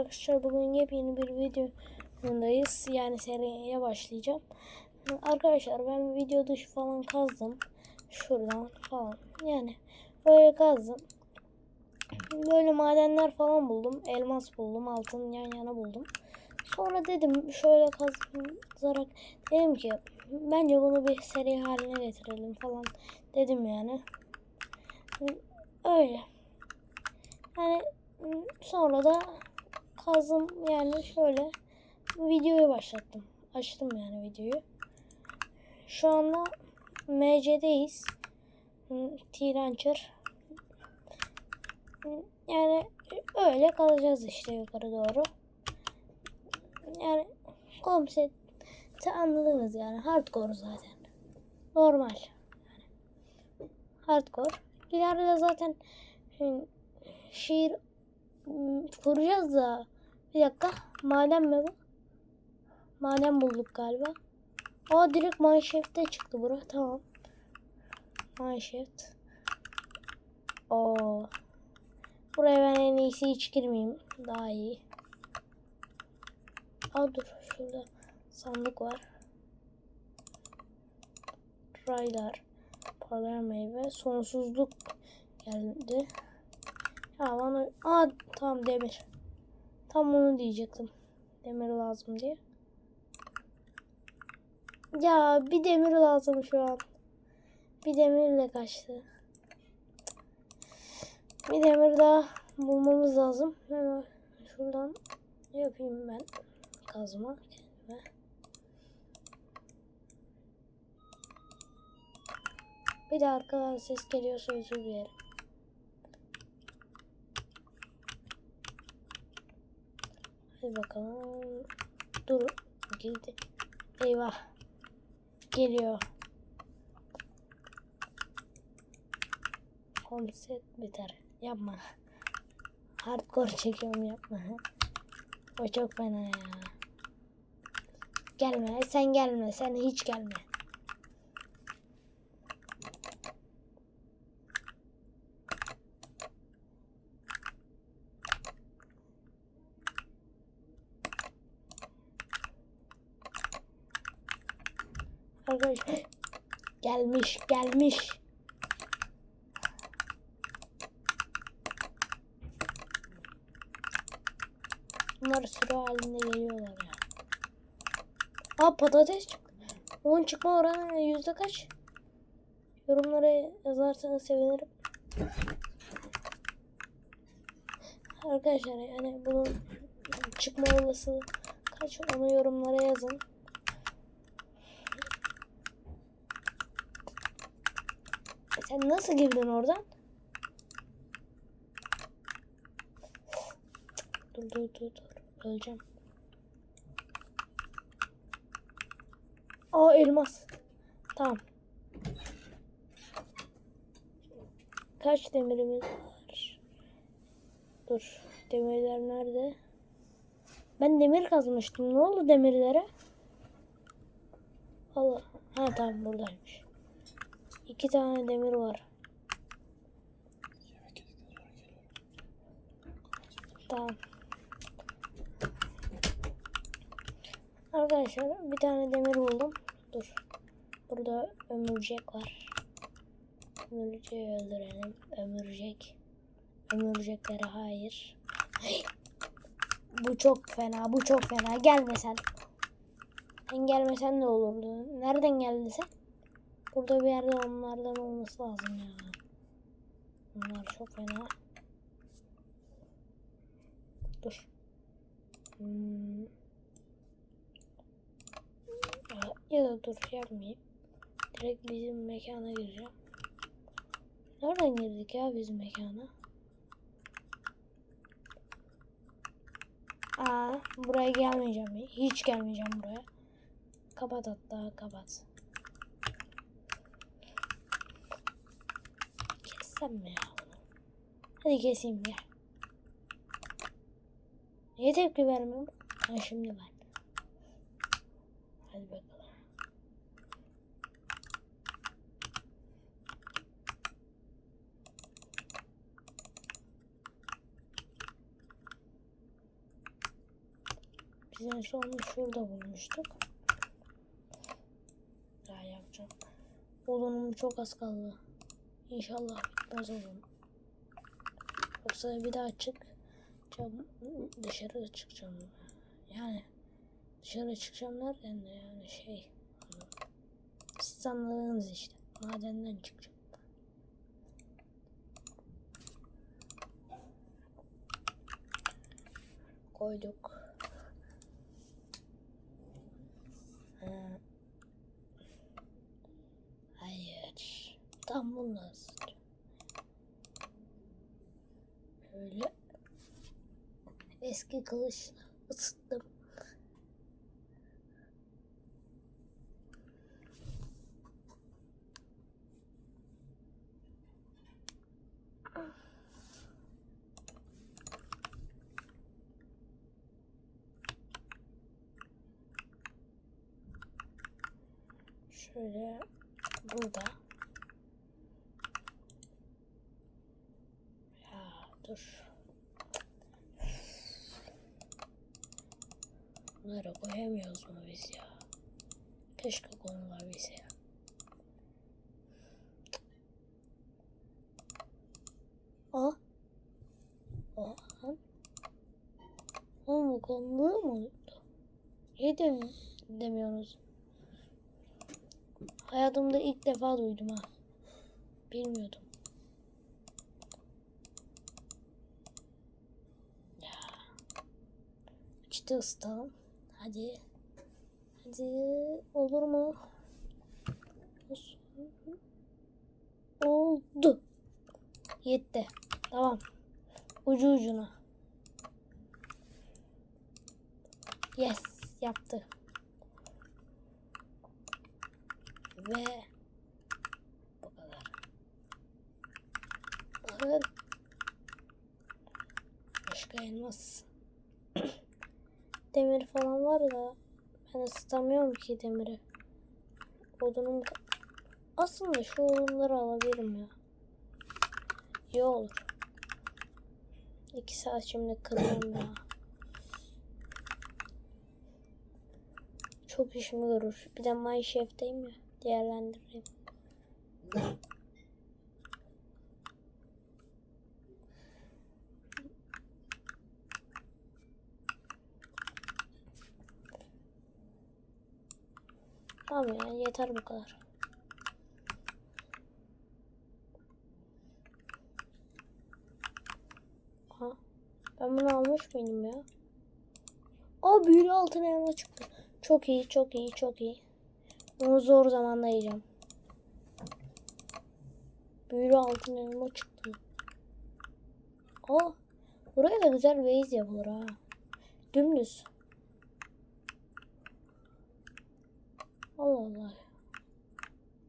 arkadaşlar bugün yepyeni bir videodayız. Yani seriye başlayacağım. Arkadaşlar ben video dışı falan kazdım. Şuradan falan. Yani böyle kazdım. Böyle madenler falan buldum. Elmas buldum. Altın yan yana buldum. Sonra dedim şöyle kazarak dedim ki bence bunu bir seri haline getirelim falan dedim yani. Öyle. Yani sonra da kazdım yani şöyle videoyu başlattım. Açtım yani videoyu. Şu anda MC'deyiz. T-Launcher. Yani öyle kalacağız işte yukarı doğru. Yani konsept anladınız yani hardcore zaten. Normal. Yani hardcore. İleride zaten e, şiir m, kuracağız da bir dakika maden mi bu? Maden bulduk galiba. Aa direkt mineshaft'te çıktı bura. Tamam. Mineshaft. Oo. Buraya ben en iyisi hiç girmeyeyim. Daha iyi. Aa dur şurada sandık var. Raylar. Parlayan meyve. Sonsuzluk geldi. Ya bana... Aa tamam demir. Tam onu diyecektim. Demir lazım diye. Ya bir demir lazım şu an. Bir demirle kaçtı. Bir demir daha bulmamız lazım. Hemen şuradan yapayım ben kazma kendime. Bir de arkadan ses geliyorsa özür dilerim. Hadi bakalım. Dur. Girdi. Eyvah. Geliyor. Konsept biter. Yapma. Hardcore çekiyorum yapma. O çok fena ya. Gelme. Sen gelme. Sen hiç gelme. Arkadaşlar gelmiş gelmiş. Bunlar sürü halinde geliyorlar ya. Aa patates çıktı. Onun çıkma oranı yüzde kaç? Yorumlara yazarsanız sevinirim. Arkadaşlar yani bunun çıkma olasılığı kaç onu yorumlara yazın. Sen nasıl girdin oradan? Dur dur dur dur. Öleceğim. Aa elmas. Tamam. Kaç demirimiz var? Dur. Demirler nerede? Ben demir kazmıştım. Ne oldu demirlere? Allah. Ha tamam buradaymış. İki tane demir var. Tamam. Arkadaşlar bir tane demir buldum. Dur. Burada ömürcek var. Ömürceği öldürelim. Ömürcek. Ömürceklere hayır. Bu çok fena. Bu çok fena. Gelme sen. Sen gelmesen ne olurdu? Nereden geldin sen? Burada bir yerde onlardan olması lazım ya. Bunlar çok fena. Dur. Hmm. Ya, da dur yapmayayım. Direkt bizim mekana gireceğim. Nereden girdik ya bizim mekana? Aa, buraya gelmeyeceğim. Hiç gelmeyeceğim buraya. Kapat hatta kapat. Kessem mi ya? Hadi keseyim ya. Niye tepki vermiyorum? Ha şimdi ver. Hadi bakalım. Biz en son şurada bulmuştuk. Daha yapacağım. Odunum çok az kaldı. İnşallah bitmez odun. Yoksa bir daha çık. Dışarı çıkacağım. Yani dışarı çıkacağım derken de yani şey. Siz anladınız işte. Madenden çıkacağım. Koyduk. Ha. Hayır. Tam bunu Şöyle eski kılıçla ısıttım. Şöyle burada. Ya dur. Bunları koyamıyoruz mu biz ya? Keşke konulabilse ya. Aa. Aa. Oğlum bu konuluyor mu? Yedim demiyorsunuz. Hayatımda ilk defa duydum ha. Bilmiyordum. Ya. İşte ısıtalım. Hadi. Hadi. Olur mu? Oldu. Yetti. Tamam. Ucu ucuna. Yes. Yaptı. Ve bu kadar. Bakın. Başka elmas. Demir falan var da ben ısıtamıyorum ki demiri. Odunum aslında şu odunları alabilirim ya. İyi olur. İki saat şimdi kırıyorum ya. Çok işimi görür. Bir de Mineshaft'teyim ya. Değerlendireyim. Tamam ya yeter bu kadar. Ha, ben bunu almış mıydım ya? Aa büyülü altın elma çıktı. Çok iyi, çok iyi, çok iyi. Bunu zor zamanda yiyeceğim. Büyülü altın elma çıktı. Aa, buraya da güzel base yapılır ha. Dümdüz. Allah Allah.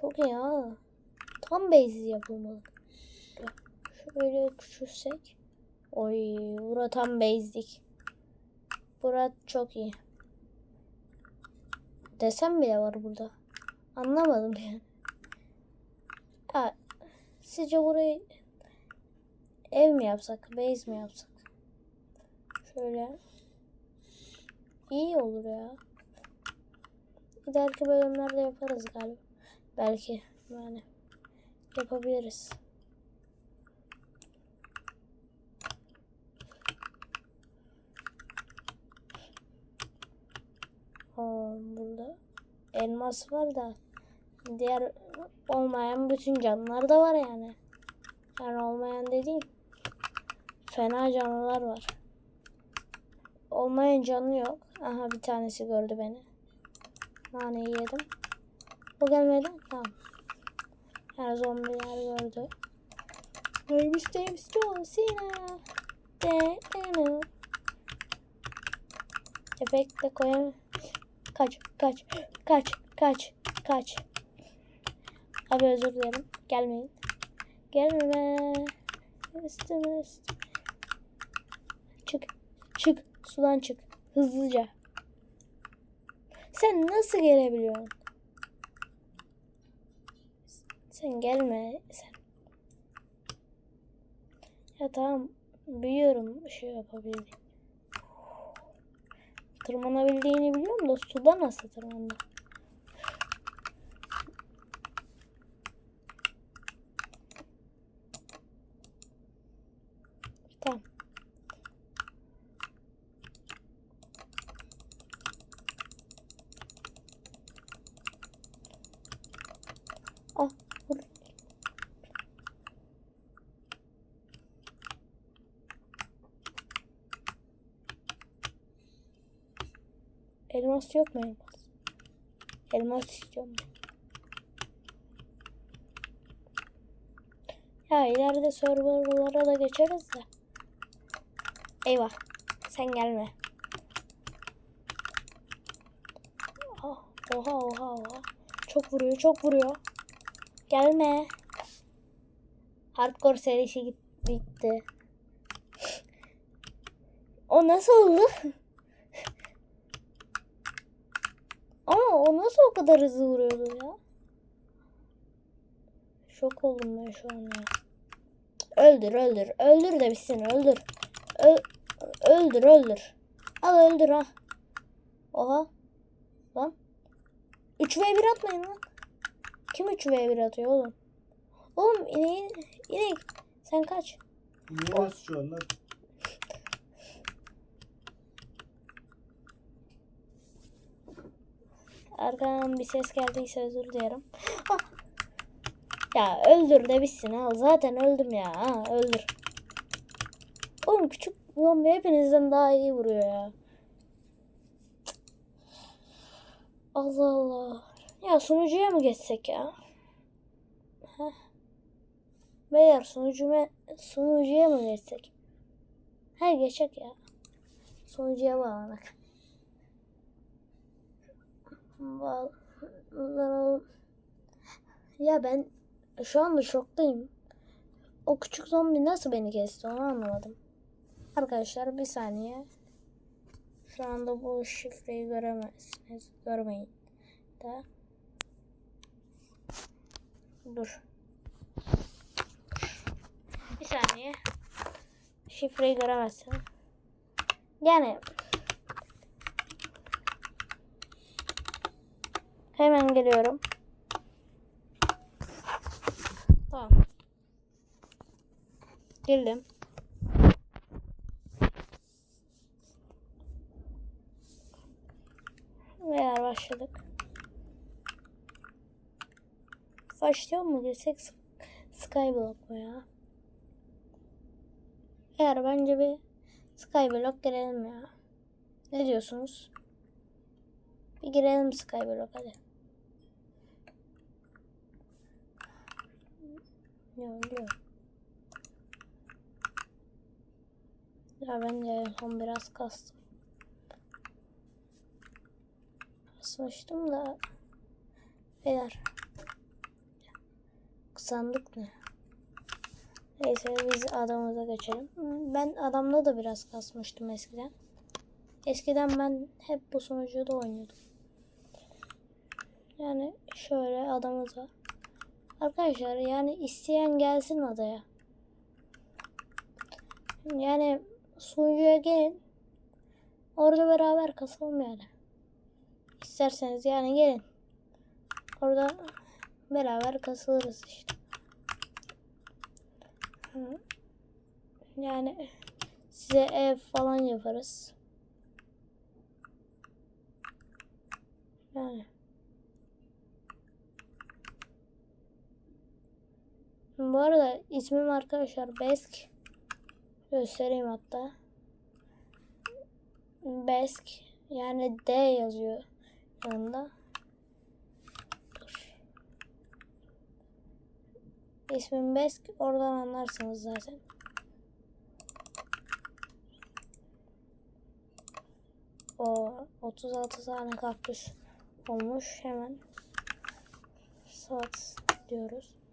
Çok iyi ha. Tam base yapılmalı. Şöyle küçülsek. Oy, bura tam base'dik. Bura çok iyi. Desem bile var burada. Anlamadım yani. Ha, sizce burayı ev mi yapsak, base mi yapsak? Şöyle. İyi olur ya. İleriki bölümlerde yaparız galiba. Belki yani yapabiliriz. Aa, burada elmas var da diğer olmayan bütün canlılar da var yani. Yani olmayan dediğim fena canlılar var. Olmayan canlı yok. Aha bir tanesi gördü beni. Naneyi yedim. O gelmedi. Tamam. Yani zombiler gördü. Neymiş neymiş John Cena. De, de, Efekt de koyamam. Kaç, kaç, kaç, kaç, kaç. Abi özür dilerim. Gelmeyin. Gelme. Üstüme üstüme. Çık, çık. Sudan çık. Hızlıca. Sen nasıl gelebiliyorsun? Sen gelme. Sen. Ya tamam. Biliyorum şey yapabildim. Tırmanabildiğini biliyorum da suda nasıl tırmandı? Tamam. Ah, vur. Elmas yok mu elmas? Elmas istiyorum. Ya ileride serverlara da geçeriz de. Eyvah. Sen gelme. Ah, Oha oha oha. Çok vuruyor çok vuruyor. Gelme. Hardcore serisi git, bitti. O nasıl oldu? Ama o kadar hızlı vuruyordu ya? Şok oldum ben şu an ya. Öldür öldür. Öldür de bitsin öldür. Ö öldür öldür. Al öldür ha. Oha. Lan. 3v1 atmayın lan. Kim 3v1 atıyor oğlum? Oğlum ineğin, inek sen kaç. Niye an lan? Arkadan bir ses geldiyse özür dilerim. Ah! Ya öldür de bitsin ha. Zaten öldüm ya. Ha, öldür. Oğlum küçük zombi hepinizden daha iyi vuruyor ya. Allah Allah. Ya sunucuya mı geçsek ya? Heh. Beyler sunucuma, sunucuya mı geçsek? He geçecek ya. Sunucuya bağlanak. Ya ben şu anda şoktayım. O küçük zombi nasıl beni kesti onu anlamadım. Arkadaşlar bir saniye. Şu anda bu şifreyi göremezsiniz. Görmeyin. Da. Dur. Bir saniye. Şifreyi göremezsin. Yani hemen geliyorum. Tamam. Girdim. Veya başladık. Başlıyor mu girsek Sk- Skyblock mu ya? Eğer bence bir Skyblock girelim ya. Ne diyorsunuz? Bir girelim Skyblock hadi. Ne oluyor? Ya ben de son biraz kastım. Kasmıştım da. Beyler. Sandık ne? Neyse biz adamımıza geçelim. Ben adamda da biraz kasmıştım eskiden. Eskiden ben hep bu sunucuda oynuyordum. Yani şöyle adamız var. Arkadaşlar yani isteyen gelsin adaya. Yani sunucuya gelin. Orada beraber kasalım yani. İsterseniz yani gelin. Orada beraber kasılırız işte. Yani size ev falan yaparız. Yani. Bu arada ismim arkadaşlar Besk. Göstereyim hatta. Besk. Yani D yazıyor yanında. Dur. İsmim Besk. Oradan anlarsınız zaten. O 36 tane kaktüs olmuş. Hemen saat diyoruz.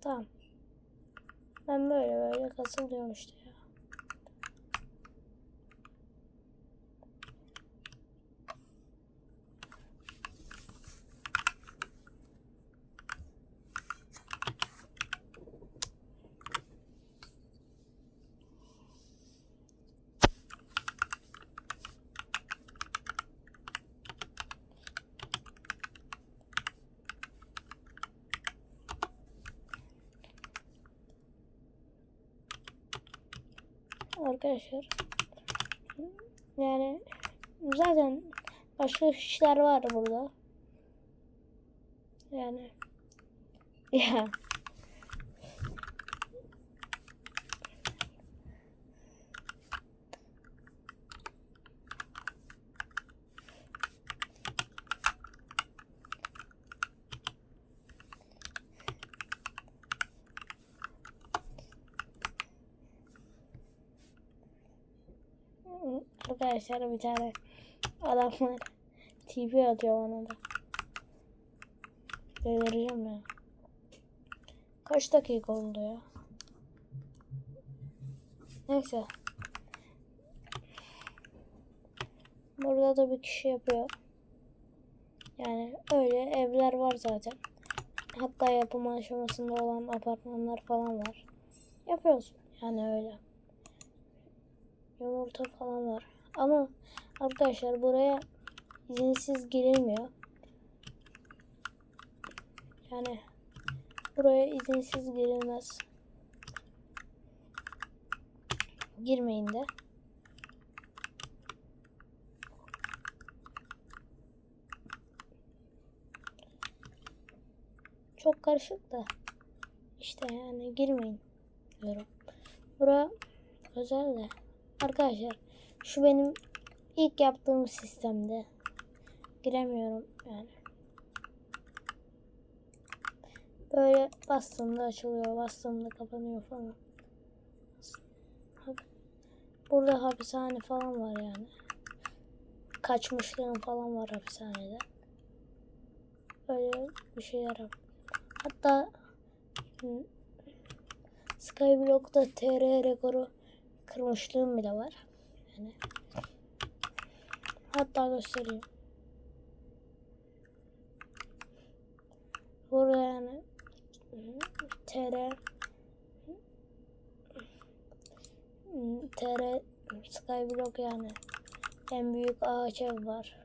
Tamam. Ben böyle böyle katılıyorum işte ya. Arkadaşlar. Yani zaten başka işler var burada. Yani ya Arkadaşlar bir tane adam var. TP atıyor bana da. Delireceğim ya. Kaç dakika oldu ya? Neyse. Burada da bir kişi yapıyor. Yani öyle evler var zaten. Hatta yapım aşamasında olan apartmanlar falan var. Yapıyoruz. Yani öyle yumurta falan var. Ama arkadaşlar buraya izinsiz girilmiyor. Yani buraya izinsiz girilmez. Girmeyin de. Çok karışık da. İşte yani girmeyin diyorum. Bura özel de. Arkadaşlar şu benim ilk yaptığım sistemde. Giremiyorum yani. Böyle bastığımda açılıyor, bastığımda kapanıyor falan. Burada hapishane falan var yani. Kaçmışlığım falan var hapishanede. Öyle bir şeyler yap. Hatta Skyblock'ta TR rekoru kırmışlığım bile var. Yani hatta göstereyim. Burada yani TR TR Skyblock yani en büyük ağaç ev var.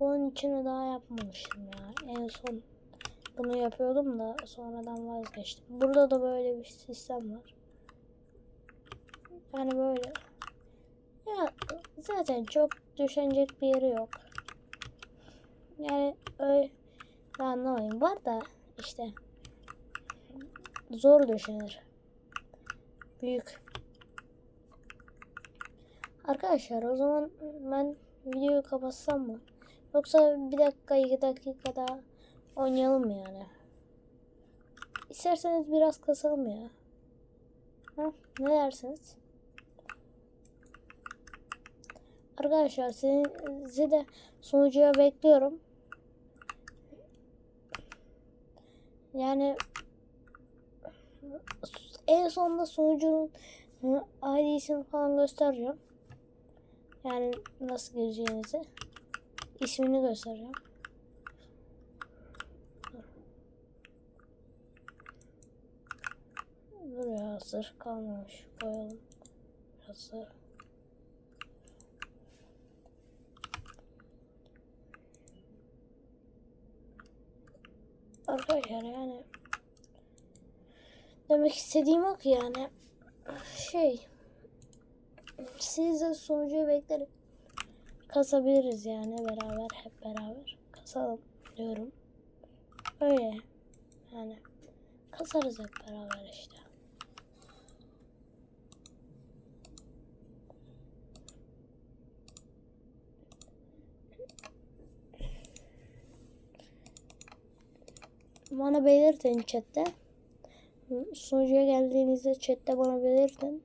Onun içini daha yapmamışım ya. En son bunu yapıyordum da sonradan vazgeçtim. Burada da böyle bir sistem var. Yani böyle. Ya zaten çok düşünecek bir yeri yok. Yani öyle anlamayın. Var da işte zor düşünür. Büyük. Arkadaşlar o zaman ben videoyu kapatsam mı? Yoksa bir dakika iki dakika daha oynayalım yani. İsterseniz biraz kasalım ya. Ha, ne dersiniz? Arkadaşlar sizi de sunucuya bekliyorum. Yani en sonunda sunucunun ID'sini falan göstereceğim. Yani nasıl gireceğinizi. ismini göstereceğim. Buraya hazır kalmamış. Koyalım. Hazır. Arkadaşlar yani demek istediğim o ki yani. Şey siz de sonucu beklerim. Kasabiliriz yani beraber hep beraber kasalım diyorum. Öyle yani. Kasarız hep beraber işte bana belirtin chatte. Sunucuya geldiğinizde chatte bana belirtin.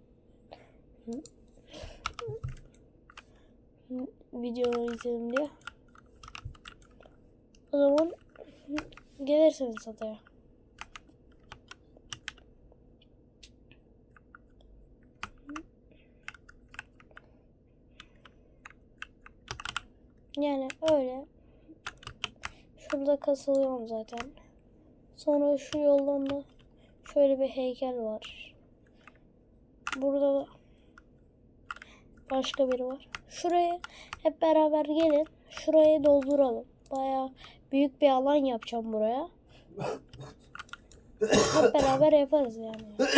Videoyu izledim diye. O zaman gelirsiniz adaya. Yani öyle. Şurada kasılıyorum zaten. Sonra şu yoldan da şöyle bir heykel var. Burada da başka biri var. Şuraya hep beraber gelin. Şurayı dolduralım. Baya büyük bir alan yapacağım buraya. hep beraber yaparız yani.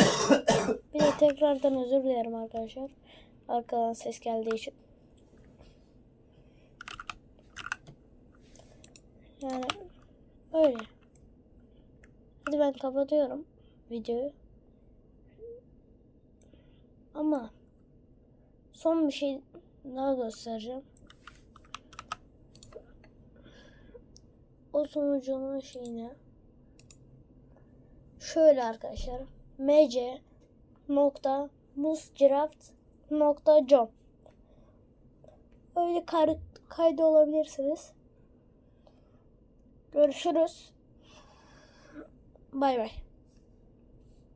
Bir de tekrardan özür dilerim arkadaşlar. Arkadan ses geldiği için. Yani öyle. Hadi ben kapatıyorum videoyu. Ama son bir şey daha göstereceğim. O sunucunun şeyini şöyle arkadaşlar mc nokta nokta com öyle kay- kaydı olabilirsiniz. Görüşürüz. Bay bay.